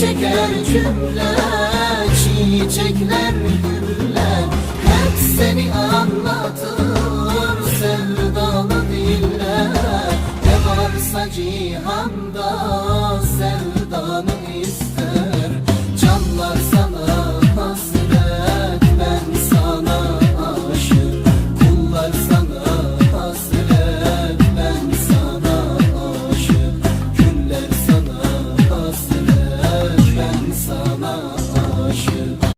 çeker cümle Çiçekler güller Hep seni anlatır sevdalı diller. Ne varsa cihanda